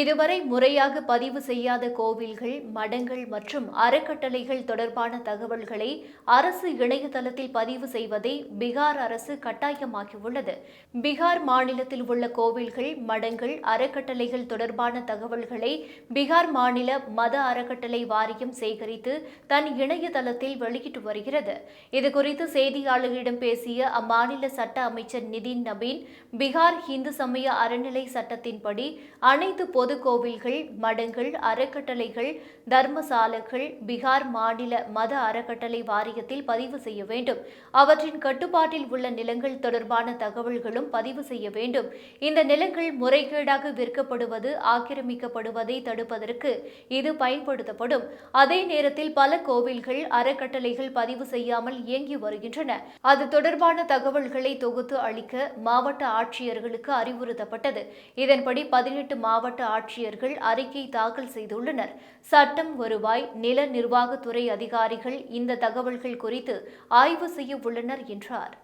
இதுவரை முறையாக பதிவு செய்யாத கோவில்கள் மடங்கள் மற்றும் அறக்கட்டளைகள் தொடர்பான தகவல்களை அரசு இணையதளத்தில் பதிவு செய்வதை பீகார் அரசு கட்டாயமாக்கியுள்ளது. பீகார் மாநிலத்தில் உள்ள கோவில்கள் மடங்கள் அறக்கட்டளைகள் தொடர்பான தகவல்களை பீகார் மாநில மத அறக்கட்டளை வாரியம் சேகரித்து தன் இணையதளத்தில் வெளியிட்டு வருகிறது. இதுகுறித்து செய்தியாளர்களிடம் பேசிய அம்மாநில சட்ட அமைச்சர் நிதின் நபீன் பீகார் இந்து சமய அறநிலை சட்டத்தின்படி அனைத்து பொது கோவில்கள் மடங்கள் அறக்கட்டளைகள் தர்மசாலைகள் பீகார் மாநில மத அறக்கட்டளை வாரியத்தில் பதிவு செய்ய வேண்டும். அவற்றின் கட்டுப்பாட்டில் உள்ள நிலங்கள் தொடர்பான தகவல்களும் பதிவு செய்ய வேண்டும். இந்த நிலங்கள் முறைகேடாக விற்கப்படுவது ஆக்கிரமிக்கப்படுவதை தடுப்பதற்கு இது பயன்படுத்தப்படும். அதே நேரத்தில் பல கோவில்கள் அறக்கட்டளைகள் பதிவு செய்யாமல் இயங்கி வருகின்றன. அது தொடர்பான தகவல்களை தொகுத்து அளிக்க மாவட்ட ஆட்சியர்களுக்கு அறிவுறுத்தப்பட்டது. இதன்படி பதினெட்டு மாவட்ட ஆட்சியர்கள் அறிக்கை தாக்கல் செய்துள்ளனர். சட்டம் வருவாய் நில நிர்வாகத்துறை அதிகாரிகள் இந்த தகவல்கள் குறித்து ஆய்வு செய்ய உள்ளனர் என்றார்.